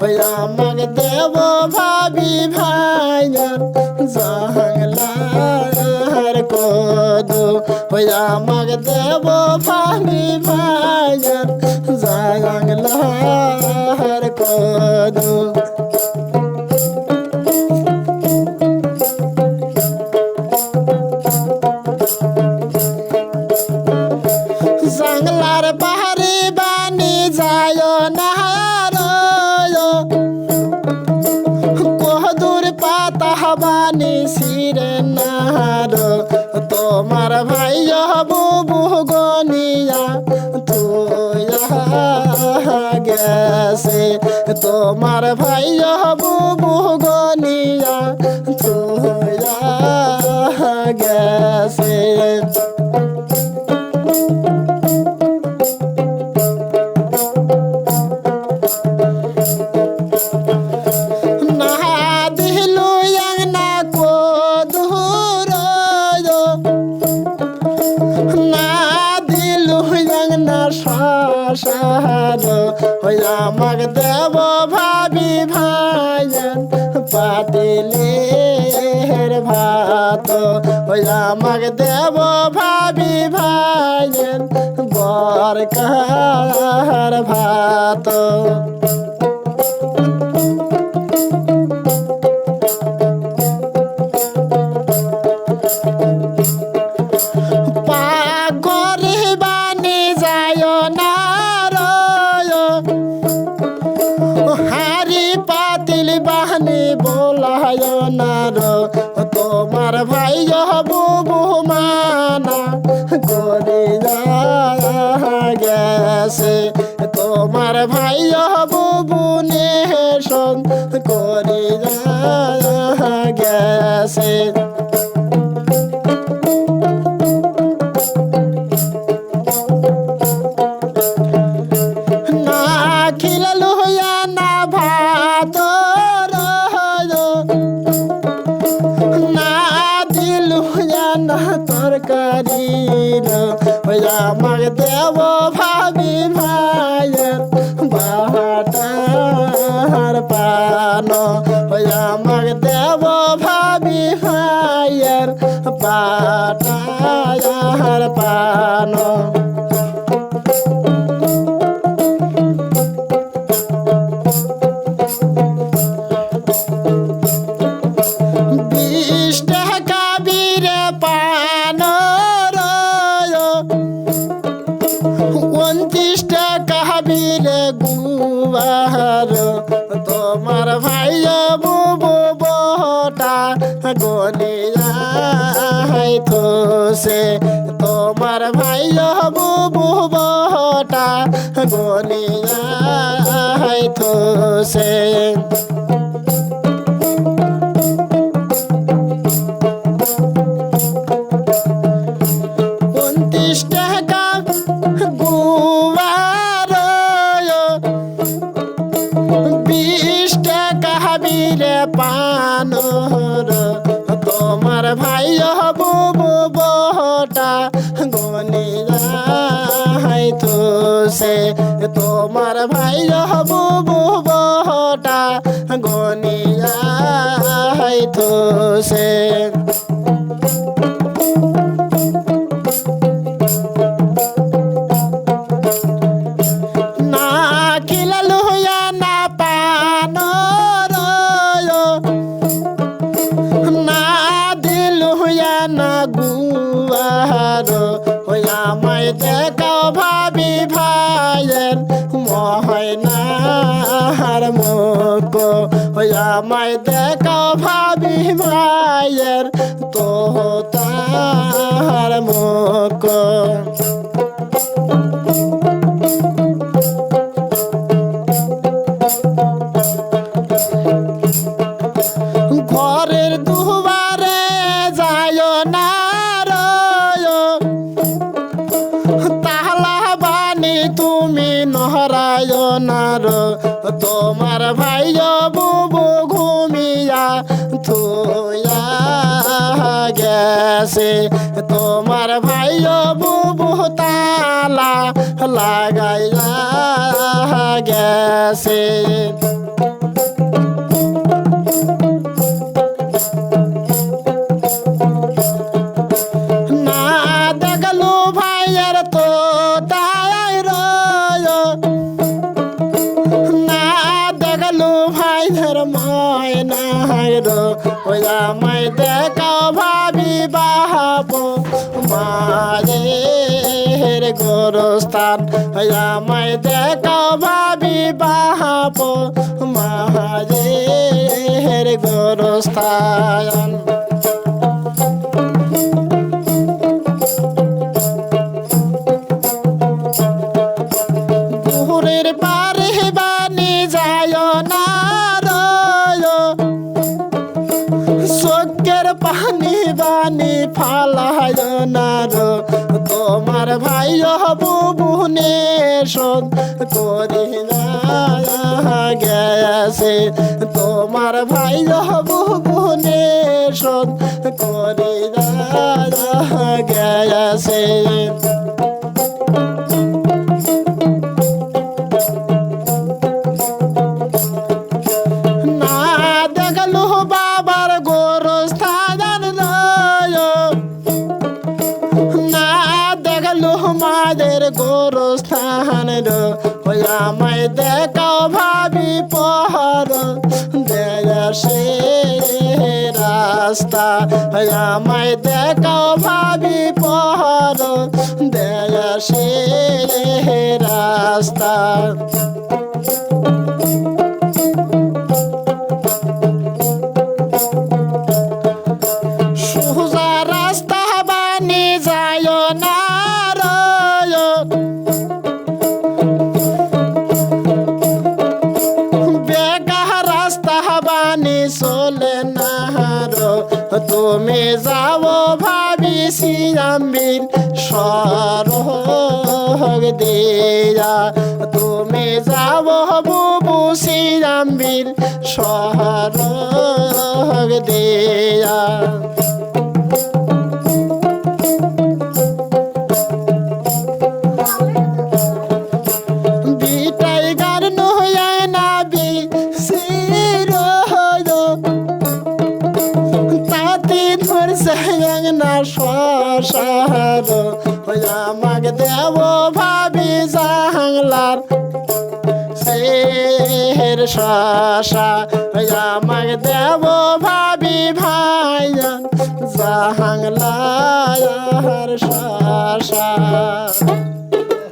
হয়া মগ দেব ভাবি ভাইয়ার জাহলার কদ হয়া দেব ভাবি ভাইয়ার জাহলার কদ গেছে তোমার ভাই বুবু শাসার হইয়া মাগ দেব ভাবি ভাইয়ান হের ভাত। হইয়া মাগ দেব ভাবি ভাইয়ান বরকার ভাত। গেছে তোমার ভাই বুবু নেশন করে গেছে। পাটার পান। বিশ টাকা বীরে পান উনত্রিশ টাকা বীরে গুবার তোমার ভাই বুবু থোসে তোমার ভাই বুবু বহটা গলিয়া থোসে উনত্রিশ টাকা গুয়ার বিশ টাকা পানর তোমার ভাই বুবু গনিয়া সে। তোমার ভাই হবু বহটা গনিয়া সে। হইয়া দেখা ভাবি মায়ের তো তার মুখ। ঘরের হইয়া গেছে। তোমার ভাইও বুবু তালা লাগাইয়া গেছে। গোরস্থান। আমায় দেখাও ভাবি বাহাব মায়ের গোরস্থান। পুকুরের পারে বানি যায় না পানি ফালায় না তোমার ভাই হবু বুনে শোধ করি গেছে। তোমার ভাই হবু বুনে শোধ করি গেছে। দেখলু মাদের গোরস্থান আমায় দেখাও ভাবি পহর। দেশে রাস্তা। আমায় দেখাও ভাবি পহর। দেশে রাস্তা। দিয়া। তুমি যাও বুবু সিরাম্বিল সরগ দিয়া। জাংলার সের শশা আমাক দেব ভাবি ভাইজান জাহাংলার শশা।